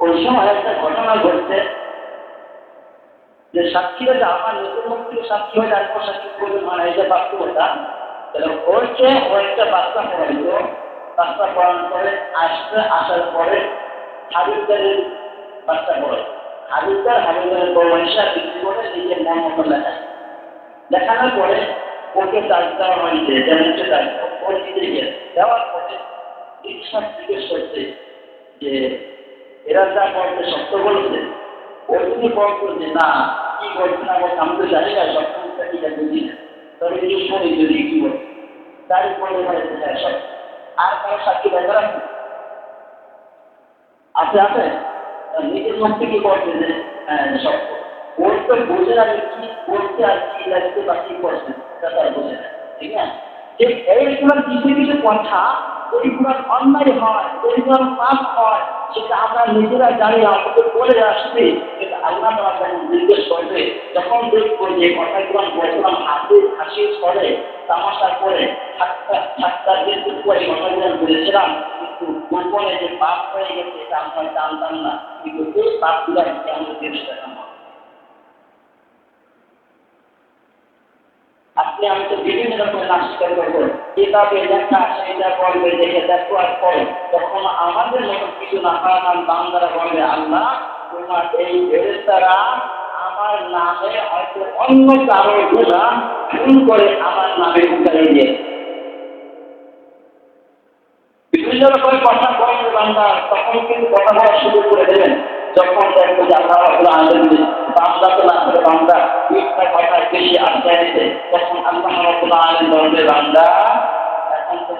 ওই সময় একটা ঘটনা ঘটছে যে সাক্ষীরা যে আমার মুখ থেকে সাক্ষী হয়ে তারপর সাক্ষী করবে মানে এটা বাস্তবতা তাহলে ওইকে ও একটা বাচ্চা পড়াইতো বাচ্চা পড়ানোর পরে আসতে আসার পরে হাবিবদারের বাচ্চা পড়ে হাবিবদার হাবিবদারের বড় হিসাব বিক্রি করে নিজের মন মতো লেখায় লেখানোর পরে ওকে চার্জ দেওয়া হয়েছে, যেমন হচ্ছে চার্জ ওর নিজে দেওয়ার পরে ইচ্ছা জিজ্ঞেস করছে যে এরা যা বলছে সত্য বলছে। যদি বলতো যে না, কি বলছে না বলছে আমি তো জানি না কি বুঝি তবে যদি কি বলছে তার উপরে মানে সব আর কারও সাক্ষী আছে? আছে নিজের মুখ থেকে বলছে যে হ্যাঁ সত্য ওর তো বোঝে না কি করছে আর কি লাগছে বা কি করছে, তা তার বোঝে না। ঠিক না ঠিক এইগুলো কিছু কিছু কথা এইগুলো অন্যায় হয় এইগুলো পাপ হয়, সেটা আমরা নিজেরা জানি আমাদের বলে আসবে আল্লাহ বলছিলাম, কিন্তু পাপ জানতাম না। কিন্তু আপনি আমি তো বিভিন্ন রকমের নাচ স্বীকার করব যেভাবে লেখা, সেটা বলবে দেখে দেখো আর তখন আমাদের মতো কিছু না কারণ বান্দারা বলবে, আল্লাহ, তোমার এই ফেরেস্তারা আমার নামে হয়তো অন্য কারও গুণা ভুল করে আমার নামে উঠাই দিয়ে বিভিন্ন কথা বলবে তখন কিন্তু কথা বলা শুরু করে দেবেন। যখন দেখব যে আল্লাহ আলমী বান্দা তো না করে বান্দা মিথ্যা কথায় বেশি আশ্রয় তখন আল্লাহ বলবে, বান্দা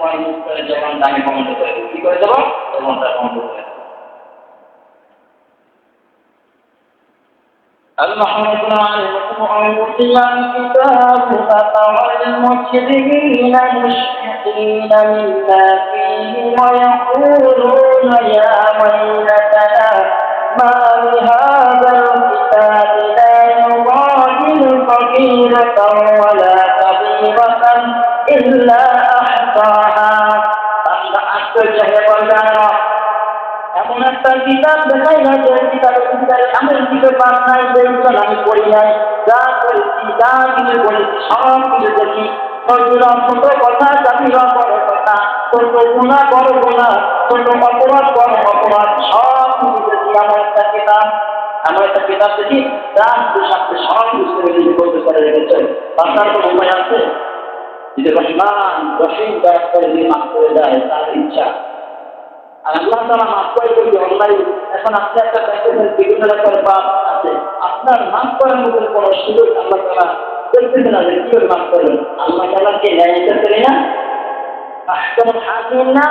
এখন তোমার মুখ করে জবানটা আমি বন্ধ করে দেবো কি করে দেবো জবানটা বন্ধ করে দেবো الله رب العالمين أوتي الكتاب فترى المجرمين مشفقين مما فيه ويقولون يا ويلتنا ما لهذا الكتاب لا يغادر صغيرة ولا كبيرة إلا أحصاها আমরা এমন একটা কিতাব দেখাই না যে কিতাবের ভিতরে এমন কিছু পাঠ নাই যেগুলো আমি পড়ি নাই। যা করেছি, যা কিছু করেছি, সব কিছু দেখি ছোট ছোট কথা জাতিরা বড় গুণা বড় গুণা ছোট অপরাধ বড় অপরাধ। সব কিছু একটা কিতাব। এমন একটা কিতাব দেখি যা কিছু সাথে সব কিছু করে রেখেছে। আপনার কোনো আছে? যদি রহমান দয়া করে যদি মাফ দেয়, তার ইচ্ছা। আর আল্লাহ তারা মাফ করে যদি অন্যায়, এখন আপনি একটা দেখতেছেন বিভিন্ন রকমের পাপ আছে। আপনার মাফ করার মতন কোনো সুযোগ আল্লাহ তারা করতেছে না যে কি মাফ করবেন? আল্লাহ তালাকে ন্যায় দিতে না? যেমন হাসবেন না?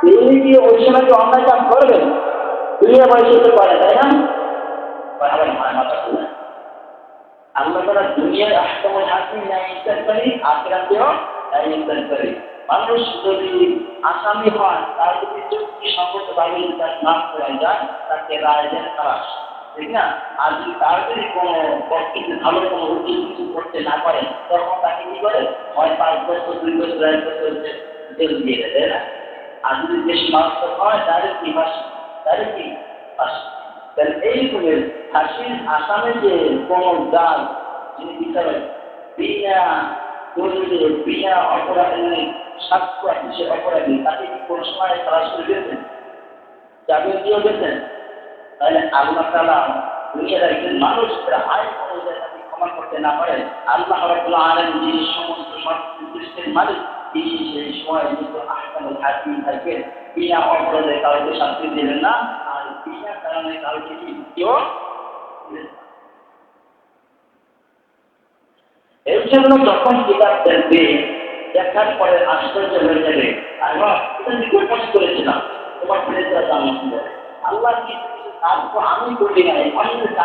তিনি কি ওই সময় কি অন্যায় কাজ করবেন? দুনিয়া পয়সা পারে, তাই না? আল্লাহ তারা দুনিয়ার আহকামুল হাকিম ন্যায় ইচ্ছা করি, আখরাতেও ন্যায় ইচ্ছা করি। মানুষ যদি আসামি হয়, তার যদি চুক্তি সম্পর্ক ভাবে তার মাফ করা যায়, তাকে রায় দেন খালাস ঠিক না? আর যদি তার যদি কোনো বক্তব্য ভালো কোনো উচিত কিছু করতে না পারে, তখন তাকে কি করে? হয় পাঁচ বছর, দুই বছর, এক বছর জেল দিয়ে দেয়, তাই না? আর যদি বেশি মারাত্মক হয় তাহলে কি মাস তাহলে কি মাস তাহলে এই করে ফাঁসির আসামে যে কোনো জাল, যিনি বিচারে বিনা বিনা অপরাধী সাক্ষ্য সে অপরাধী তাকে কি কোনো সময় খালাস করে দিয়েছেন? জামিন দিয়ে দিয়েছেন? তাহলে আল্লাহ তালা দুনিয়ার একজন মানুষ আয় অনুযায়ী তাকে ক্ষমা করতে না পারে আল্লাহ রবুল্লাহ আলম যিনি সমস্ত সৃষ্টির মালিক, তিনি সেই সময় কিন্তু আহকামুল হাকিম থাকবেন বিনা অপরাধে কাউকে শাস্তি দেবেন না। আর বিনা কারণে কাউকে কি কেউ এর জন্য যখন কিতাব দেখবে, দেখার পরে আশ্চর্য হয়ে যাবে। এটা করেছিলাম। তোমার জানো আল্লাহ কি তারপর আমি বলি না